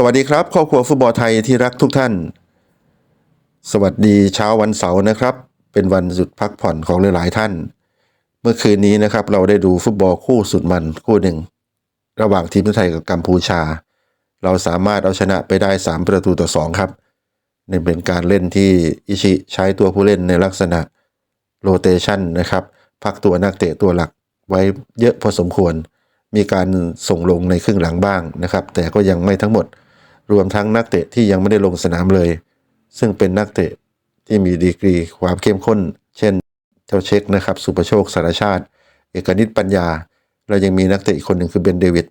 สวัสดีครับครอบครัวฟุตบอลไทยที่รักทุกท่าน สวัสดีเช้าวันเสาร์นะครับ เป็นวันหยุดพักผ่อนของหลายๆท่าน เมื่อคืนนี้นะครับเราได้ดูฟุตบอลคู่สุดมันคู่หนึ่ง ระหว่างทีมไทยกับกัมพูชา เราสามารถเอาชนะไปได้ 3 ประตูต่อ 2 ครับนี่เป็นการเล่นที่อิชิใช้ตัวผู้เล่นในลักษณะโรเตชันนะครับพักตัวนักเตะตัวหลักไว้เยอะพอสมควร มีการส่งลงในครึ่งหลังบ้างนะครับ แต่ก็ยังไม่ทั้งหมด รวมทั้งนักเตะที่ยังไม่ได้ลงสนามเลย ซึ่งเป็นนักเตะที่มีดีกรีความเข้มข้น เช่น เจ้าเช็คนะครับ สุประโชคสารชาติ เอกนิตปัญญาเรายังมีนักเตะอีกคนหนึ่งคือเบนเดวิด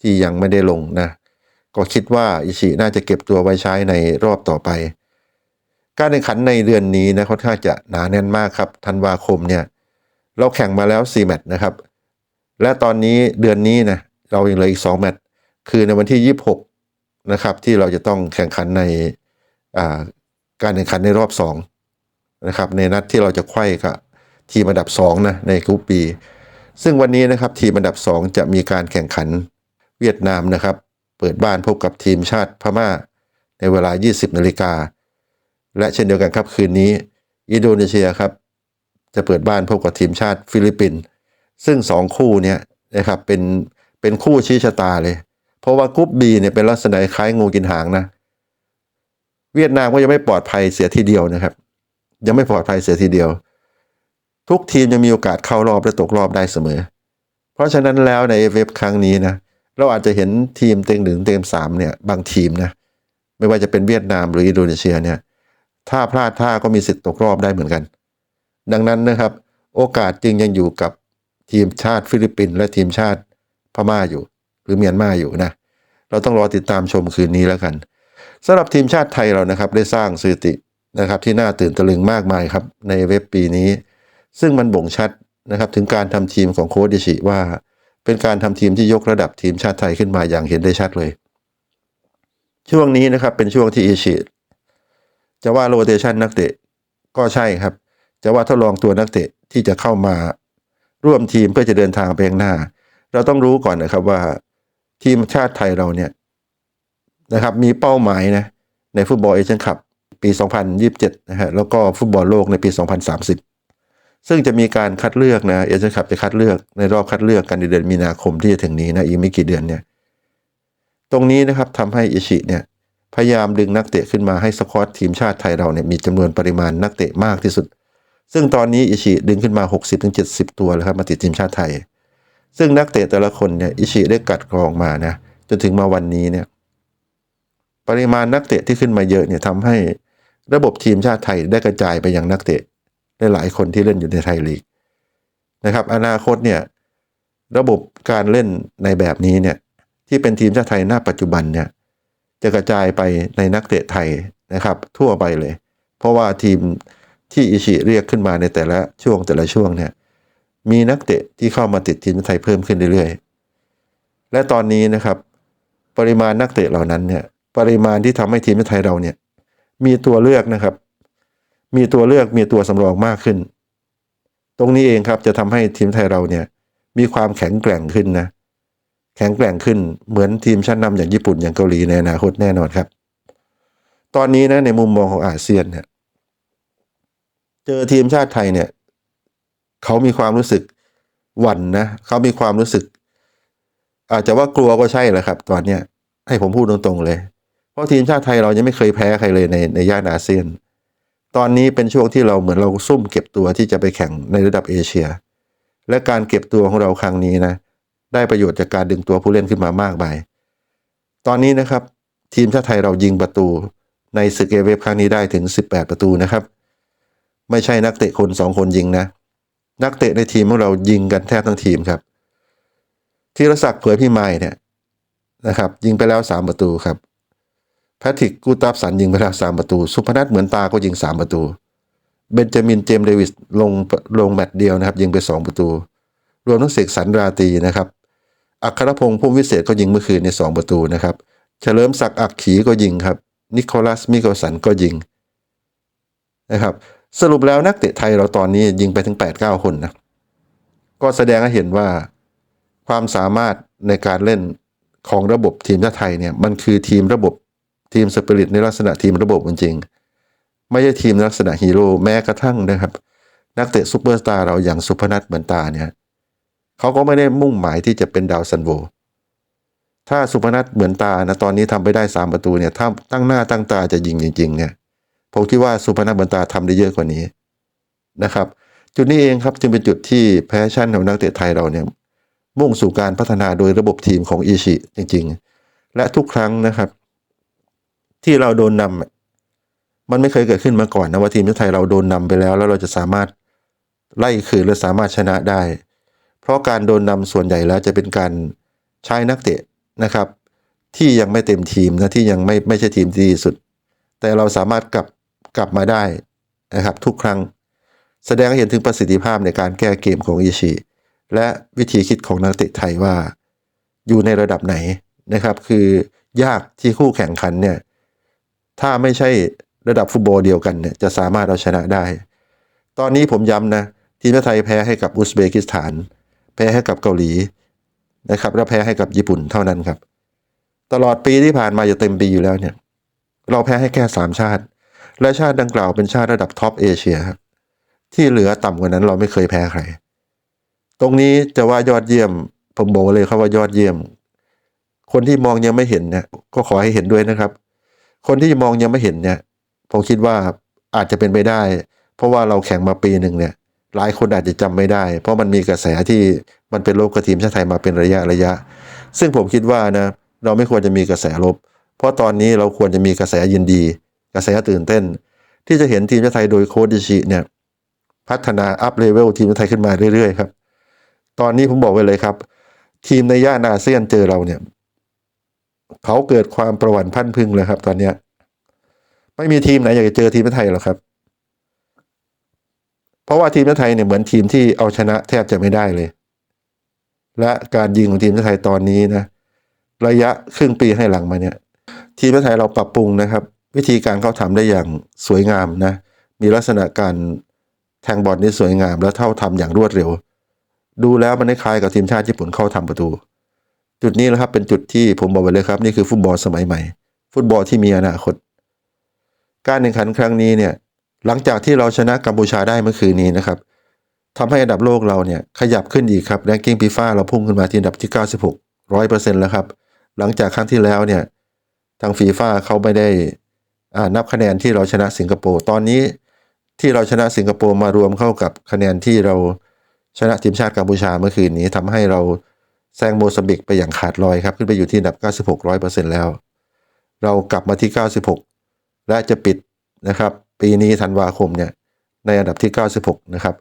ที่ยังไม่ได้ลงนะ ก็คิดว่าอิชิน่าจะเก็บตัวไว้ใช้ในรอบต่อไป การแข่งขันในเดือนนี้นะค่อนข้างจะหนาแน่นมากครับธันวาคมเนี่ยเราแข่งมาแล้ว4แมตช์นะครับ และตอนนี้เดือนนี้นะเรายังเหลืออีก 2 แมตช์คือในวันที่ 26 นะครับ ที่เราจะต้องแข่งขันในการแข่งขันในรอบ2นะครับในนัดที่เราจะไขว้กับทีมอันดับ2นะในกรุ๊ปปี ซึ่งวันนี้นะครับทีมอันดับ 2 จะมีการแข่งขันเวียดนามนะครับ เปิดบ้านพบกับทีมชาติพม่า ในเวลา 20นาฬิกาและเช่นเดียวกันครับคืนนี้ อินโดนีเซียครับ จะเปิดบ้านพบกับทีมชาติฟิลิปปินส์ซึ่งสองคู่เนี้ยนะครับเป็นเป็นคู่ชี้ชะตาเลย เพราะว่ากรุ๊ปบีเนี่ยเป็นลักษณะคล้ายงูกินหางนะ เวียดนามก็ยังไม่ปลอดภัยเสียทีเดียวนะครับ ยังไม่ปลอดภัยเสียทีเดียว ทุกทีมยังมีโอกาสเข้ารอบและตกรอบได้เสมอ เพราะฉะนั้นแล้วในเอฟเอฟครั้งนี้นะเราอาจจะเห็นทีมเต็งหนึ่งเต็งสามเนี่ยบางทีมนะไม่ว่าจะเป็นเวียดนามหรืออินโดนีเซียเนี่ยถ้าพลาดท่าก็มีสิทธิ์ตกรอบได้เหมือนกัน ดังนั้นนะครับ โอกาสจึงยังอยู่กับทีมชาติฟิลิปปินส์และทีมชาติพม่าอยู่ หรือเมียนมาอยู่นะ เราต้องรอติดตามชมคืนนี้แล้วกันสำหรับทีมชาติไทยเรานะครับได้สร้างสถิตินะครับที่น่าตื่นตะลึงมากมายครับในเว็บปีนี้ ซึ่งมันบ่งชัดนะครับถึงการทำทีมของโค้ชดิชิว่า เป็นการทำทีมที่ยกระดับทีมชาติไทยขึ้นมาอย่างเห็นได้ชัดเลย ช่วงนี้นะครับเป็นช่วงที่อิชิจะว่าโรเตชันนักเตะก็ใช่ครับ จะว่าทดลองตัวนักเตะที่จะเข้ามาร่วมทีมเพื่อจะเดินทางไปข้างหน้า เราต้องรู้ก่อนนะครับว่า ทีมชาติไทยเราเนี่ยนะครับมีเป้าหมายนะในฟุตบอลเอเชียนคัพปี 2027 นะฮะแล้วก็ฟุตบอลโลกในปี 2030 ซึ่งจะมีการคัดเลือกนะเอเชียนคัพจะคัดเลือกในรอบคัดเลือกกันในเดือนมีนาคมที่จะถึงนี้นะอีกไม่กี่เดือนเนี่ยตรงนี้นะครับทำให้อิชิเนี่ยพยายามดึงนักเตะขึ้นมาให้สควอตทีมชาติไทยเราเนี่ยมีจำนวนปริมาณนักเตะมากที่สุด ซึ่งตอนนี้อิชิดึงขึ้นมา 60-70 ตัวแล้วครับมาติดทีมชาติไทย ซึ่งนักเตะแต่ละคนเนี่ยอิชิได้กัดกรองมานะจนถึงมาวันนี้เนี่ยปริมาณนักเตะที่ขึ้นมาเยอะเนี่ยทำให้ระบบทีมชาติไทยได้กระจายไปยังนักเตะได้หลายคนที่เล่นอยู่ในไทยลีกนะครับ อนาคตเนี่ยระบบการเล่นในแบบนี้เนี่ยที่เป็นทีมชาติไทยหน้าปัจจุบันเนี่ยจะกระจายไปในนักเตะไทยนะครับ ทั่วไปเลย เพราะว่าทีมที่อิชิเรียกขึ้นมาในแต่ละช่วงแต่ละช่วงเนี่ย มีนักเตะที่เข้ามาติดทีมไทยเพิ่มขึ้นเรื่อยๆ และตอนนี้นะครับ ปริมาณนักเตะเหล่านั้นเนี่ย ปริมาณที่ทำให้ทีมไทยเราเนี่ย มีตัวเลือกนะครับ มีตัวเลือกมีตัวสำรองมากขึ้น ตรงนี้เองครับจะทำให้ทีมไทยเราเนี่ย มีความแข็งแกร่งขึ้นนะ แข็งแกร่งขึ้นเหมือนทีมชั้นนำอย่างญี่ปุ่นอย่างเกาหลีในอนาคตแน่นอนครับ ตอนนี้นะในมุมมองของอาเซียนเนี่ย เจอทีมชาติไทยเนี่ย เขามีความรู้สึกหวั่นนะเขามีความรู้สึก อาจจะว่ากลัวก็ใช่แหละครับ ตอนเนี้ยให้ผมพูดตรงๆเลย เพราะทีมชาติไทยเรายังไม่เคยแพ้ใครเลยในในย่านอาเซียน ตอนนี้เป็นช่วงที่เราเหมือนเราซุ่มเก็บตัวที่จะไปแข่งในระดับเอเชีย และการเก็บตัวของเราครั้งนี้นะ ได้ประโยชน์จากการดึงตัวผู้เล่นขึ้นมามากมายตอนนี้นะครับ ทีมชาติไทยเรายิงประตูในศึกเอเวฟครั้งนี้ได้ถึง 18 ประตูนะครับ ไม่ใช่นักเตะคนสองคนยิงนะ นักเตะในทีมของเรายิงกันแทบทั้งทีมครับธีรศักดิ์เผยพี่ไม้เนี่ยนะครับ ยิงไปแล้ว 3 ประตูครับแพทริกกูตับสันยิงไปแล้ว 3 ประตู สุพนัทเหมือนตาก็ยิง 3 ประตู เบนจามินเจมส์เดวิสลงลงแมตช์เดียวนะครับ ยิงไป 2 ประตู รวมทั้งเสกสรรราตีนะครับอัครพงศ์พุ่มวิเศษก็ยิงเมื่อคืนใน 2 ประตูนะครับ เฉลิมศักดิ์อักขีก็ยิงครับ นิโคลัสมิเกลสันก็ยิงนะครับ สรุปแล้วนักเตะไทยเราตอนนี้ยิงไปถึง 8-9 คนนะ ก็แสดงให้เห็นว่าความสามารถในการเล่นของระบบทีมชาติไทยเนี่ยมันคือทีมระบบทีมสปิริตในลักษณะทีมระบบจริงๆไม่ใช่ทีมลักษณะฮีโร่แม้กระทั่งนะครับ นักเตะซูเปอร์สตาร์เราอย่างสุพนัทเหมือนตาเนี่ยเขาก็ไม่ได้มุ่งหมายที่จะเป็นดาวซันโวถ้าสุพนัทเหมือนตานะตอนนี้ทำไปได้สามประตูเนี่ยถ้าตั้งหน้าตั้งตาจะยิงจริง ๆ เนี่ย ผมคิดว่าสุพนัทเหมือนตาทำได้เยอะกว่านี้นะครับ จุดนี้เองครับจึงเป็นจุดที่แพชชั่นของนักเตะไทยเราเนี่ยมุ่งสู่การพัฒนาโดยระบบทีมของอิชิจริง ๆ และทุกครั้งนะครับ ที่เราโดนนำมันไม่เคยเกิดขึ้นมาก่อนนะว่าทีมชาติไทยเราโดนนำไปแล้ว แล้วเราจะสามารถไล่คืนและสามารถชนะได้ เพราะการโดนนำส่วนใหญ่แล้วจะเป็นการใช้นักเตะนะครับ ที่ยังไม่เต็มทีมนะที่ยังไม่ไม่ใช่ทีมที่ดีสุด แต่เราสามารถกลับ กลับมาได้นะครับทุกครั้ง แสดงให้เห็นถึงประสิทธิภาพในการแก้เกมของอิชิ และวิธีคิดของนักเตะไทยว่า อยู่ในระดับไหนนะครับคือยากที่คู่แข่งขันเนี่ยถ้าไม่ใช่ระดับฟุตบอลเดียวกันเนี่ยจะสามารถเอาชนะได้ ตอนนี้ผมย้ำนะทีมชาติไทยแพ้ให้กับอุซเบกิสถาน แพ้ให้กับเกาหลีนะครับและแพ้ให้กับญี่ปุ่นเท่านั้นครับ ตลอดปีที่ผ่านมาจะเต็มปีอยู่แล้วเนี่ย เราแพ้ให้แค่สามชาติ และชาติดังกล่าวเป็นชาติระดับท็อปเอเชียครับที่เหลือต่ำกว่านั้นเราไม่เคยแพ้ใคร ตรงนี้จะว่ายอดเยี่ยม ผมบอกเลยครับว่ายอดเยี่ยม คนที่มองยังไม่เห็นเนี่ยก็ขอให้เห็นด้วยนะครับ คนที่มองยังไม่เห็นเนี่ยผมคิดว่าอาจจะเป็นไปได้ เพราะว่าเราแข่งมาปีหนึ่งเนี่ย หลายคนอาจจะจำไม่ได้ เพราะมันมีกระแสที่มันเป็นลบกับทีมชาติไทยมาเป็นระยะระยะ ซึ่งผมคิดว่านะเราไม่ควรจะมีกระแสลบ เพราะตอนนี้เราควรจะมีกระแสยินดี กระแสตื่นเต้น ที่จะเห็นทีมชาติไทยโดยโค้ชดิชิเนี่ยพัฒนาอัพเลเวลทีมชาติไทยขึ้นมาเรื่อยๆครับ ตอนนี้ผมบอกไว้เลยครับ ทีมในย่านอาเซียนเจอเราเนี่ยเขาเกิดความประวั่นพรันพึงเลยครับ ตอนเนี้ยไม่มีทีมไหนอยากจะเจอทีมชาติไทยหรอกครับ เพราะว่าทีมชาติไทยเนี่ยเหมือนทีมที่เอาชนะแทบจะไม่ได้เลย และการยิงของทีมชาติไทยตอนนี้นะ ระยะครึ่งปีให้หลังมาเนี่ย ทีมชาติไทยเราปรับปรุงนะครับ วิธีการเขาทำได้อย่างสวยงามนะ มีลักษณะการแทงบอลที่สวยงาม และเท่าทำอย่างรวดเร็ว ดูแล้วมันคล้ายกับทีมชาติญี่ปุ่นเข้าทำประตู จุดนี้นะครับเป็นจุดที่ผมบอกไว้เลยครับ นี่คือฟุตบอลสมัยใหม่ ฟุตบอลที่มีอนาคต การแข่งขันครั้งนี้เนี่ยหลังจากที่เราชนะกัมพูชาได้เมื่อคืนนี้นะครับทำให้อันดับโลกเราเนี่ยขยับขึ้นอีกครับแรงกิ้งฟีฟ่าเราพุ่งขึ้นมาที่อันดับที่ 96ร้อยเปอร์เซ็นต์แล้วครับ หลังจากครั้งที่แล้วเนี่ยทางฟีฟ่าเขาไม่ได้ นับคะแนนที่เราชนะสิงคโปร์ตอนนี้ที่เราชนะสิงคโปร์มารวมเข้ากับคะแนนที่เราชนะทีมชาติกัมพูชาเมื่อคืนนี้ทำให้เราแซงโมซัมบิกไปอย่างขาดลอยครับ ขึ้นไปอยู่ที่อันดับ 96ร้อยเปอร์เซ็นต์แล้ว เรากลับมาที่ 96 และจะปิดนะครับ ปีนี้ธันวาคมเนี่ยในอันดับที่ 96 นะครับ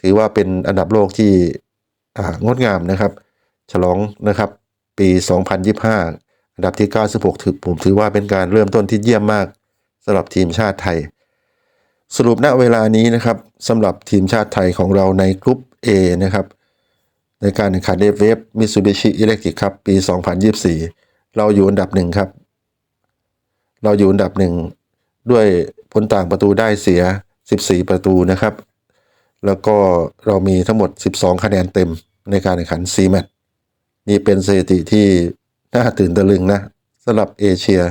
ถือว่าเป็นอันดับโลกที่งดงามนะครับ ฉลองนะครับ ปี 2025 อันดับที่ 96 ถือผมถือว่าเป็นการเริ่มต้นที่เยี่ยมมาก สำหรับทีมชาติไทย สรุปณเวลานี้นะครับสำหรับทีมชาติไทยของเราในกลุ่ม A นะครับในการแข่งขันเดฟเวฟมิ t ซูบิชิอิเล็กทริกครับปี 2024 เราอยู่อันดับหนึ่งครับ เราอยู่อันดับหนึ่งด้วยผลต่างประตูได้เสีย 14 ประตูนะครับ แล้วก็เรามีทั้งหมด 12 คะแนนเต็มในการแข่งขัน C แมตนี่เป็นสถิติที่น่าตื่นตะลึงนะสำหรับเอเชีย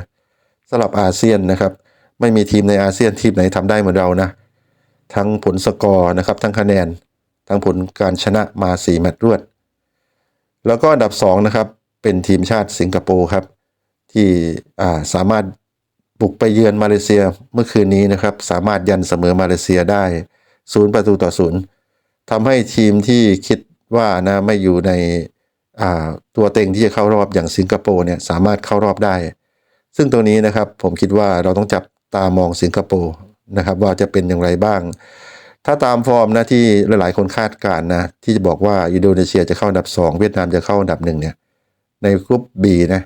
สำหรับอาเซียนนะครับ ไม่มีทีมในอาเซียนทีมไหนทำได้เหมือนเรานะ ทั้งผลสกอร์นะครับ ทั้งคะแนน ทั้งผลการชนะมา 4 แมตช์รวด แล้วก็อันดับ 2 นะครับ เป็นทีมชาติสิงคโปร์ครับ ที่สามารถบุกไปเยือนมาเลเซียเมื่อคืนนี้นะครับ สามารถยันเสมอมาเลเซียได้ศูนย์ประตูต่อศูนย์ทำให้ทีมที่คิดว่านะไม่อยู่ในตัวเต็งที่จะเข้ารอบอย่างสิงคโปร์เนี่ยสามารถเข้ารอบได้ ซึ่งตรงนี้นะครับผมคิดว่าเราต้องจับ ตามองสิงคโปร์นะครับ ว่าจะเป็นอย่างไรบ้าง ถ้าตามฟอร์มนะที่หลายๆ คนคาดการณ์นะ ที่จะบอกว่าอินโดนีเซียจะเข้าอันดับ 2 เวียดนามจะเข้าอันดับหนึ่งเนี่ยในกลุ่ม B นะ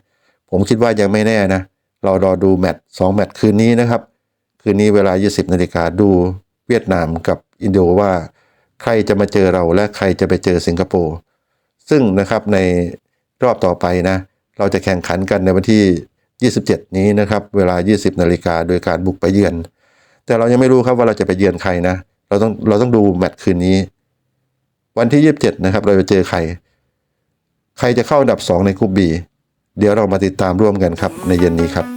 ผมคิดว่ายังไม่แน่นะ เรารอดูแมตช์สองแมตช์คืนนี้นะครับ คืนนี้เวลา 20นาฬิกาดูเวียดนามกับอินโดว่า ใครจะมาเจอเราและใครจะไปเจอสิงคโปร์ซึ่งนะครับในรอบต่อไปนะ เราจะแข่งขันกันในวันที่ 27 นี้นะครับ เวลา 20 นาฬิกาโดยการบุกไปเยือน แต่เรายังไม่รู้ครับว่าเราจะไปเยือนใครนะ เราต้องเราต้องดูแมตช์คืนนี้ วันที่ 27 นะครับ เราจะเจอใคร ใครจะเข้าอันดับ 2 ในกลุ่ม B เดี๋ยวเรามาติดตามร่วมกันครับ ในเย็นนี้ครับ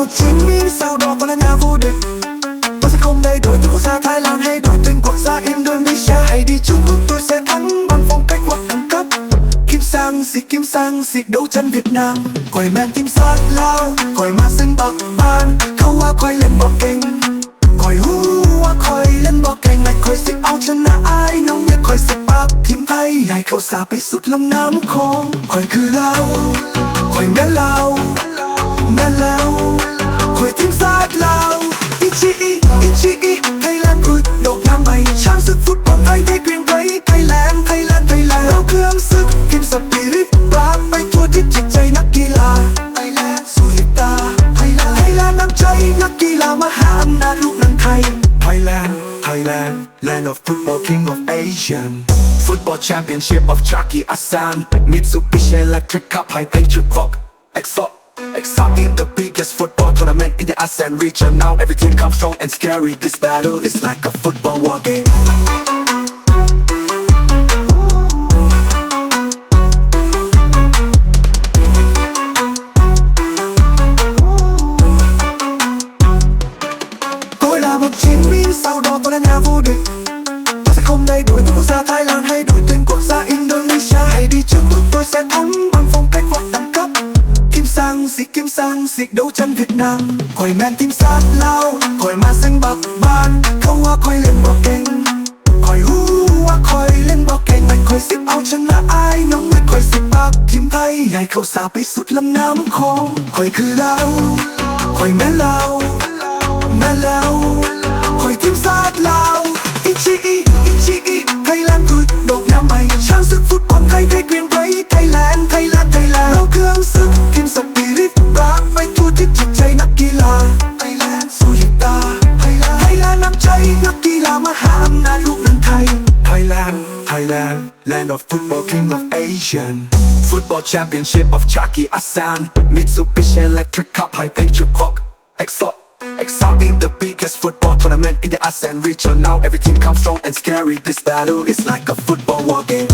不轻易。xịt kiếm sang xịt đấu tranh Việt Nam Quầy men tim sát lao Quầy ma sinh bạc ban Khâu hoa quay lên bọc kinh Quầy hú hoa quay lên bọc kinh Ngày quầy xịt áo chân là ai Nóng nhất quầy xịt bạc Thím tay Ngày cậu xa bay sụt lòng nám khôn Quầy cứ lao World Championship of Jockey Asan Mitsubishi Electric Cup High Venture Cup EXO in the biggest football tournament in the ASEAN region. Now everything comes strong and scary. This battle is like a football war game. SEA Games sang SEA đấu tranh Việt Nam. Khỏi men tim sát lao, Khỏi ma xanh bạc ban Khâu hoa khói lên bọc kênh. Khỏi hú hoa khói lên bọc kênh. Mạnh khỏi xếp áo chân là ai? Nóng lên khỏi SEA bạc kiếm thay. Ngày khâu xa bay sút lâm nam khô. Khỏi cứ lao, Khỏi mẹ lao Mẹ lao. Khỏi tim sát lao. Ichi Championship of Chucky Asan. Mitsubishi Electric Cup High Picture Clock Exot in the biggest football tournament in the ASEAN region. Now everything comes strong and scary. This battle is like a football war game.